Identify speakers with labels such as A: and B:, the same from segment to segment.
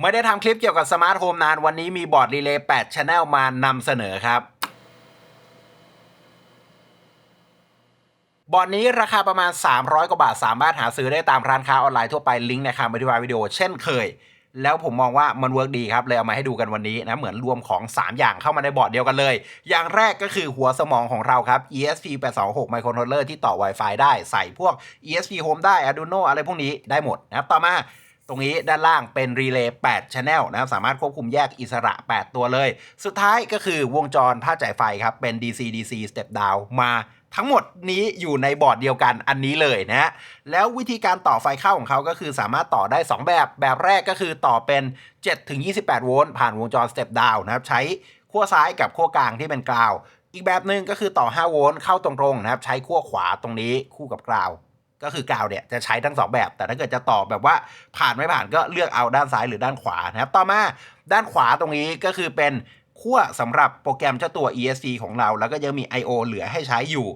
A: ไม่ได้ทำคลิปเกี่ยวกับสมาร์ทโฮมนานวันนี้มีบอร์ดรีเลย์8 Channel มานำเสนอครับ บอร์ดนี้ราคาประมาณ 300 กว่าบาท สามารถหาซื้อได้ตามร้านค้าออนไลน์ทั่วไปลิงก์ในคำอธิบายวิดีโอเช่นเคย แล้วผมมองว่ามันเวิร์กดีครับเลยเอามาให้ดูกันวันนี้นะเหมือนรวมของ 3 อย่างเข้ามาในบอร์ดเดียวกันเลย อย่างแรกก็คือหัวสมองของเราครับ ESP 826 Microcontroller ที่ต่อ Wi-Fi ได้ใส่พวก ESP Home ได้ Arduino อะไรพวกนี้ได้หมดนะครับต่อมา รงนี้ด้านล่างเป็นรีเลย์8 Channel นะครับสามารถควบคุมแยกอิสระ 8 ตัวเลย สุดท้ายก็คือวงจรผ้าจ่ายไฟครับ เป็น DC DC Step Down มาทั้งหมดนี้อยู่ในบอร์ดเดียวกันอันนี้เลยนะฮะแล้ววิธีการต่อไฟเข้าของเขาก็คือสามารถต่อได้ 2 แบบ แบบแรกก็คือต่อเป็น 7 28 โวลต์ผ่านวงจร Step Down นะครับใช้ขั้วซ้ายกับขั้วกลางที่เป็นกราว อีกแบบหนึ่งก็คือต่อ 5 โวลต์เข้าตรงๆนะครับใช้ขั้วขวาตรงนี้คู่กับกราว ก็คือกาวเนี่ยจะใช้ทั้งสองแบบ แต่ถ้าเกิดจะต่อแบบว่าผ่านไม่ผ่านก็เลือกเอาด้านซ้ายหรือด้านขวานะครับ ต่อมาด้านขวาตรงนี้ก็คือเป็นขั้วสำหรับโปรแกรมเจ้าตัว ESC ของเรา แล้วก็ยังมี I/O เหลือให้ใช้อยู่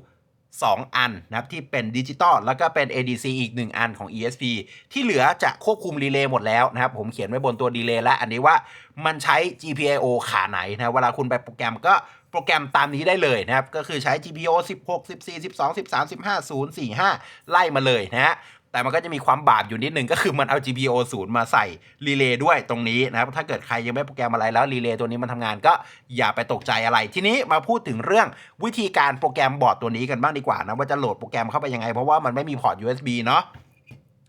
A: 2 อันนะครับที่เป็นดิจิตอลแล้วก็เป็น ADC อีก 1 อันของ ESP ที่เหลือจะควบคุมรีเลย์หมดแล้วนะครับ ผมเขียนไว้บนตัวดีเลย์และอันนี้ว่ามันใช้ GPIO ขาไหนนะเวลาคุณไปโปรแกรมก็โปรแกรมตามนี้ได้เลยนะครับ ก็คือใช้ GPIO 16 14 12 13 15 0 4 5 ไล่มาเลยนะฮะ แต่มันก็จะมีความบาปอยู่นิดนึงก็คือมันเอา GPIO 0 มาใส่รีเลย์ด้วยตรงนี้นะครับ ถ้าเกิดใครยังไม่โปรแกรมอะไรแล้วรีเลย์ตัวนี้มันทำงานก็อย่าไปตกใจอะไร ทีนี้มาพูดถึงเรื่องวิธีการโปรแกรมบอร์ดตัวนี้กันบ้างดีกว่านะว่าจะโหลดโปรแกรมเข้าไปยังไง เพราะว่ามันไม่มีพอร์ต USB เนาะ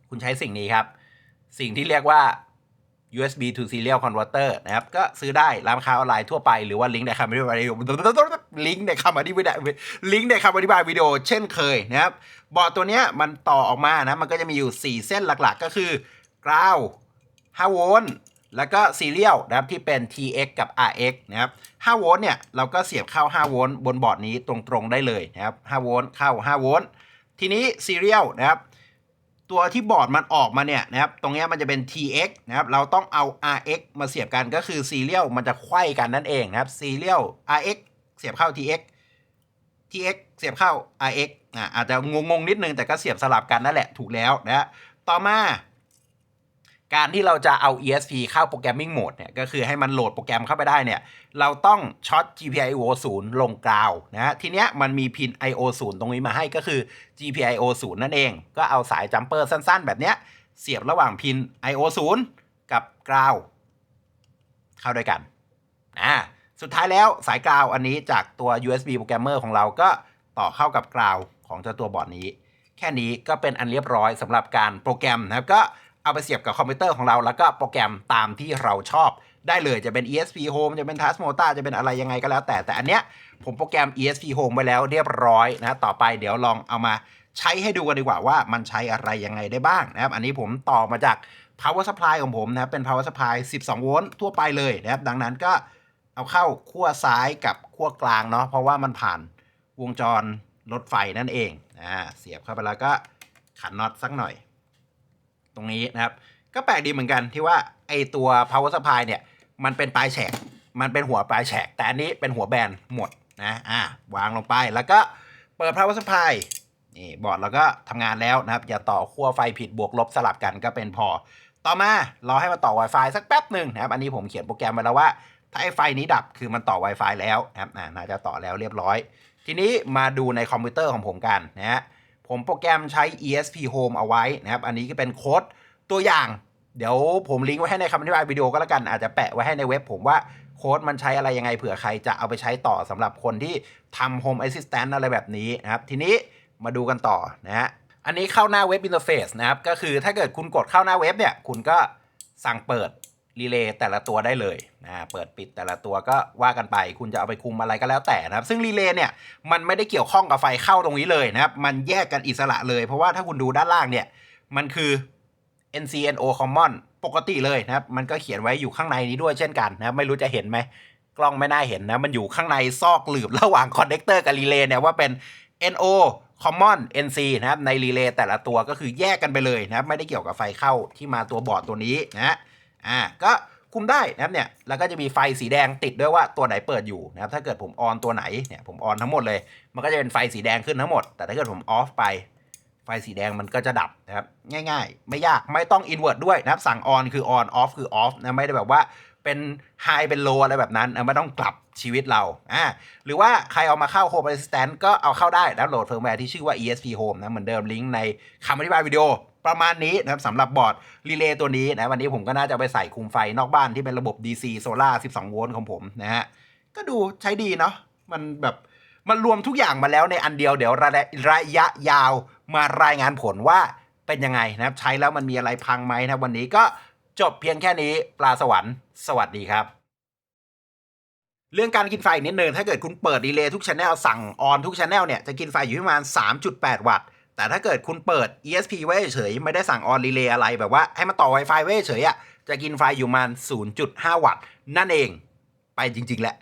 A: คุณใช้สิ่งนี้ครับ สิ่งที่เรียกว่า USB to serial converter นะครับ ก็ซื้อได้ร้านค้าออนไลน์ทั่วไป หรือว่าลิงก์ในคำอธิบายลิงก์ในคำอธิบายลิงก์ในคำอธิบายวิดีโอเช่นเคยนะครับบอร์ดตัวเนี้ยมันต่อออกมานะ มันก็จะมีอยู่ 4 เส้นหลักๆ ก็คือกราว5โวลต์แล้วก็ซีเรียลนะครับที่เป็น TX กับ RX นะครับ 5 โวลต์เนี่ย เราก็เสียบเข้า 5 โวลต์บนบอร์ดนี้ตรงๆ ได้เลยนะครับ 5 โวลต์เข้า 5 โวลต์ทีนี้ซีเรียลนะครับ ตัวที่บอร์ดมันออกมาเนี่ยนะครับ ตรงนี้มันจะเป็น TX นะครับ เราต้องเอา RX มาเสียบกันก็คือซีเรียลมันจะไขว้กันนั่นเองนะครับซีเรียล RX เสียบเข้า TX TX เสียบเข้า RX อ่าอาจจะงงๆนิดนึงแต่ก็เสียบสลับกันนั่นแหละถูกแล้วนะฮะต่อมา การที่เราจะเอา ESP เข้าโปรแกรมมิ่งโหมดเนี่ยก็คือให้มันโหลดโปรแกรมเข้าไปได้เนี่ยเราต้องช็อต GPIO 0 ลงกราวนะฮะทีเนี้ยมันมีพิน IO 0 ตรงนี้มาให้ก็คือ GPIO 0 นั่นเอง ก็เอาสายจัมเปอร์สั้นๆ แบบเนี้ยเสียบระหว่างพิน IO 0 กับกราวเข้าด้วยกันอ่าสุดท้ายแล้วสายกราวอันนี้จากตัว USB โปรแกรมเมอร์ของเราก็ต่อเข้ากับกราวของเจ้าตัวบอร์ดนี้ แค่นี้ก็เป็นอันเรียบร้อยสำหรับการโปรแกรมนะครับก็ เอาไปเสียบกับคอมพิวเตอร์ของเรา แล้วก็โปรแกรมตามที่เราชอบได้เลยจะเป็น ESP Home จะเป็น Tasmota จะเป็นอะไรยังไงก็แล้ว แต่แต่อันเนี้ยผมโปรแกรม ESP Home ไว้แล้วเรียบร้อยนะต่อไปเดี๋ยวลองเอามาใช้ให้ดูกันดีกว่าว่ามันใช้อะไรยังไงได้บ้างนะครับ อันนี้ผมต่อมาจาก power supply ของผมนะครับ เป็น power supply 12 โวลต์ทั่วไปเลยนะครับ ดังนั้นก็เอาเข้าขั้วซ้ายกับขั้วกลางเนาะเพราะว่ามันผ่านวงจรรถไฟนั่นเองอ่าเสียบเข้าไปแล้วก็ขันน็อตสักหน่อย ตรงนี้นะครับ ก็แปลกดีเหมือนกันที่ว่าไอตัว power supply เนี่ย มันเป็นปลายแฉก มันเป็นหัวปลายแฉก แต่อันนี้เป็นหัวแบนหมดนะอ่าวางลงไปแล้วก็เปิด power supply นี่บอร์ดเราก็ทำงานแล้วนะครับ อย่าต่อขั้วไฟผิดบวกลบสลับกันก็เป็นพอ ต่อมารอให้มันต่อ Wi-Fi สักแป๊บหนึ่งนะครับ อันนี้ผมเขียนโปรแกรมไว้แล้วว่า ถ้าไอไฟนี้ดับคือมันต่อ Wi-Fi แล้วนะครับน่าจะต่อแล้วเรียบร้อย ทีนี้มาดูในคอมพิวเตอร์ของผมกันนะฮะ ผมโปรแกรมใช้ ESP Home เอาไว้นะครับ อันนี้ก็เป็นโค้ดตัวอย่าง เดี๋ยวผมลิงก์ไว้ให้ในคำอธิบายวิดีโอก็แล้วกัน อาจจะแปะไว้ให้ในเว็บผมว่าโค้ดมันใช้อะไรยังไงเผื่อใครจะเอาไปใช้ต่อสำหรับคนที่ทำ Home Assistant อะไรแบบนี้นะครับ ทีนี้มาดูกันต่อนะฮะ อันนี้เข้าหน้าเว็บอินเทอร์เฟซนะครับ ก็คือถ้าเกิดคุณกดเข้าหน้าเว็บเนี่ย คุณก็สั่งเปิด รีเลย์แต่ละตัวได้เลยนะเปิดปิดแต่ละตัวก็ว่ากันไป คุณจะเอาไปคุมอะไรก็แล้วแต่นะครับ ซึ่งรีเลย์เนี่ยมันไม่ได้เกี่ยวข้องกับไฟเข้าตรงนี้เลยนะครับ มันแยกกันอิสระเลย เพราะว่าถ้าคุณดูด้านล่างเนี่ย มันคือ NCNO Common ปกติเลยนะครับ มันก็เขียนไว้อยู่ข้างในนี้ด้วยเช่นกันนะครับ ไม่รู้จะเห็นไหมกล้องไม่น่าเห็นนะ มันอยู่ข้างในซอกหลืบระหว่างคอนเนคเตอร์กับรีเลย์เนี่ยว่าเป็น NO Common NC นะครับในรีเลย์แต่ละตัวก็คือแยกกันไปเลยนะครับ ไม่ได้เกี่ยวกับไฟเข้าที่มาตัวบอร์ดตัวนี้นะ อ่าก็คุมได้นะครับเนี่ยแล้วก็จะมีไฟสีแดงติดด้วยว่าตัวไหนเปิดอยู่นะครับถ้าเกิดผมออนตัวไหนเนี่ยผมออนทั้งหมดเลย มันก็จะเป็นไฟสีแดงขึ้นทั้งหมด แต่ถ้าเกิดผมออฟไปไฟสีแดงมันก็จะดับนะครับง่าย ๆ ไม่ยากไม่ต้องอินเวอร์ตด้วยนะครับสั่งออนคือออนออฟคือออฟนะไม่ได้แบบว่า เป็น high เป็น low อะไรแบบนั้นไม่ต้องกลับชีวิตเราอ่าหรือว่าใครเอามาเข้า Home Assistant ก็เอาเข้าได้ดาวน์โหลดเฟิร์มแวร์ที่ชื่อว่า ESP Home นะเหมือนเดิมลิงก์ในคำอธิบายวิดีโอประมาณนี้นะครับสำหรับบอร์ดรีเลย์ตัวนี้นะวันนี้ผมก็น่าจะไปใส่คุมไฟนอกบ้านที่เป็นระบบ DC โซล่า12 โวลต์ของผมนะฮะก็ดูใช้ดีเนาะมันแบบมันรวมทุกอย่างมาแล้วในอันเดียวเดี๋ยวระยะระยะยาวมารายงานผลว่าเป็นยังไงนะครับใช้แล้วมันมีอะไรพังไหมนะวันนี้ก็ จบเพียงแค่นี้ปลาสวรรค์สวัสดีครับ เรื่องการกินไฟนิดนึงถ้าเกิดคุณเปิดดีเลย์ทุกชแนลสั่งออนทุกชแนลเนี่ยจะกินไฟอยู่ที่ประมาณ 3.8 วัตต์ แต่ถ้าเกิดคุณเปิด ESP ไว้เฉยไม่ได้สั่งออนรีเลย์อะไรแบบว่าให้มาต่อ Wi-Fi ไว้เฉยอะจะกินไฟอยู่ประมาณ 0.5 วัตต์ นั่นเอง ไปจริง ๆแหละ